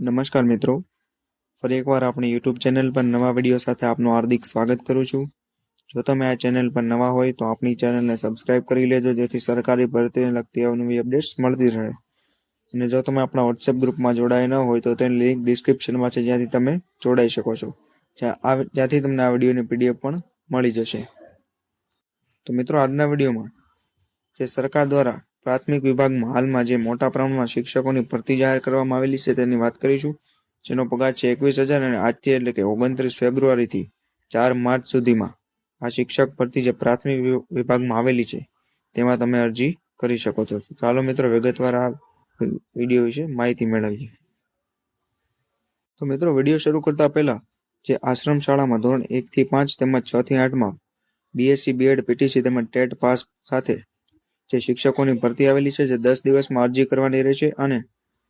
નમસ્કાર મિત્રો. ફરી એકવાર આપણી યુટ્યુબ ચેનલ પર નવા વીડિયો સાથે આપનું હાર્દિક સ્વાગત કરું છું. જો તમે આ ચેનલ પર નવા હોય તો આપણી ચેનલને સબસ્ક્રાઇબ કરી લેજો, જેથી સરકારી ભરતીને લગતી અવનવી અપડેટ્સ મળતી રહે. અને જો તમે આપણા વોટ્સએપ ગ્રુપમાં જોડાયા ન હોય તો તેની લિંક ડિસ્ક્રિપ્શનમાં છે, જ્યાંથી તમે જોડાઈ શકો છો. જ્યાંથી તમને આ વિડીયોની પીડીએફ પણ મળી જશે. તો મિત્રો, આજના વિડીયોમાં જે સરકાર દ્વારા પ્રાથમિક વિભાગમાં હાલમાં જે મોટા પ્રમાણમાં શિક્ષકોની ભરતી જાહેર કરવામાં આવેલી છે તેની વાત કરીશું. જેનો પગાર છે એકવીસ હજાર અને આજથી એટલે કે ઓગણત્રીસ ફેબ્રુઆરીથી ચાર માર્ચ સુધીમાં આ શિક્ષક ભરતી જે પ્રાથમિક વિભાગમાં આવેલી છે, તેમાં તમે અરજી કરી શકો છો. ચાલો મિત્રો, વિગતવાર આ વીડિયો વિશે માહિતી મેળવીએ. તો મિત્રો, વીડિયો શરૂ કરતા પહેલા જે આશ્રમ શાળામાં ધોરણ એક થી પાંચ તેમજ છ થી આઠમાં બીએસસી બીએડ પીટીસી તેમજ ટેટ પાસ સાથે જે શિક્ષકોની ભરતી આવેલી છે, જે દસ દિવસમાં અરજી કરવાની રહેશે અને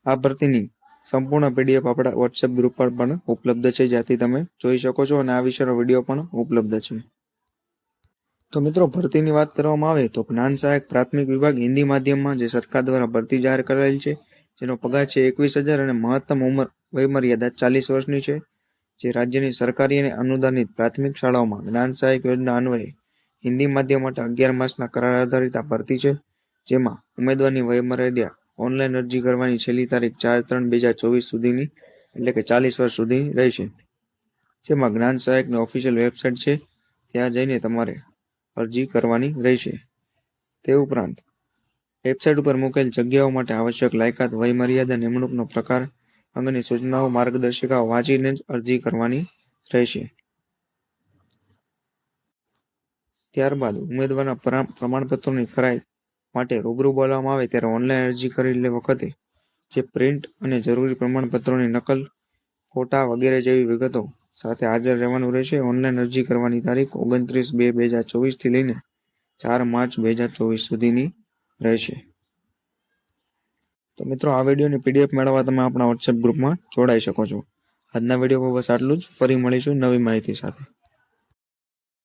આ ભરતીની સંપૂર્ણ પીડીએફ આપણા વોટ્સએપ ગ્રુપ પર પણ ઉપલબ્ધ છે, જ્યાંથી તમે જોઈ શકો છો અને આ વિશેનો વીડિયો પણ ઉપલબ્ધ છે. તો મિત્રો, ભરતીની વાત કરવામાં આવે તો જ્ઞાન સહાયક પ્રાથમિક વિભાગ હિન્દી માધ્યમમાં જે સરકાર દ્વારા ભરતી જાહેર કરાયેલ છે, જેનો પગાર છે એકવીસ હજાર અને મહત્તમ ઉંમર વયમર્યાદા ચાલીસ વર્ષની છે, જે રાજ્યની સરકારી અને અનુદાનિત પ્રાથમિક શાળાઓમાં જ્ઞાન સહાયક યોજના અન્વયે હિન્દી માધ્યમ માટે અગિયાર માસના કરાર આધારિત આ ભરતી છે, જેમાં ઉમેદવારની વયમર્યાદા ઓનલાઈન અરજી કરવાની છેલ્લી તારીખ ચાર ત્રણ બે હજાર ચોવીસ સુધીની, એટલે કે ચાલીસ વર્ષ સુધી રહેશે. જેમાં જ્ઞાન સહાયકની ઓફિશિયલ વેબસાઇટ છે, ત્યાં જઈને તમારે અરજી કરવાની રહેશે. તે ઉપરાંત વેબસાઇટ ઉપર મૂકેલ જગ્યાઓ માટે આવશ્યક લાયકાત, વયમર્યાદા, નિમણૂકનો પ્રકાર અંગેની સૂચનાઓ, માર્ગદર્શિકાઓ વાંચીને જ અરજી કરવાની રહેશે. ત્યારબાદ ઉમેદવારના પરા- પ્રમાણપત્રોની ખરાઈ માટે રૂબરૂ બોલાવવામાં આવે ત્યારે ઓનલાઈન અરજી કરેલી વખતે જે પ્રિન્ટ અને જરૂરી પ્રમાણપત્રોની નકલ, ફોટા વગેરે જેવી વિગતો સાથે હાજર રહેવાનું રહેશે. ઓનલાઈન અરજી કરવાની તારીખ ઓગણત્રીસ બે બે હજાર ચોવીસથી લઈને ચાર માર્ચ બે હજાર ચોવીસ સુધીની રહેશે. તો મિત્રો, આ વિડીયોની પીડીએફ મેળવવા તમે આપણા વોટ્સએપ ગ્રુપમાં જોડાઈ શકો છો. આજના વિડીયોમાં બસ આટલું જ. ફરી મળીશું નવી માહિતી સાથે.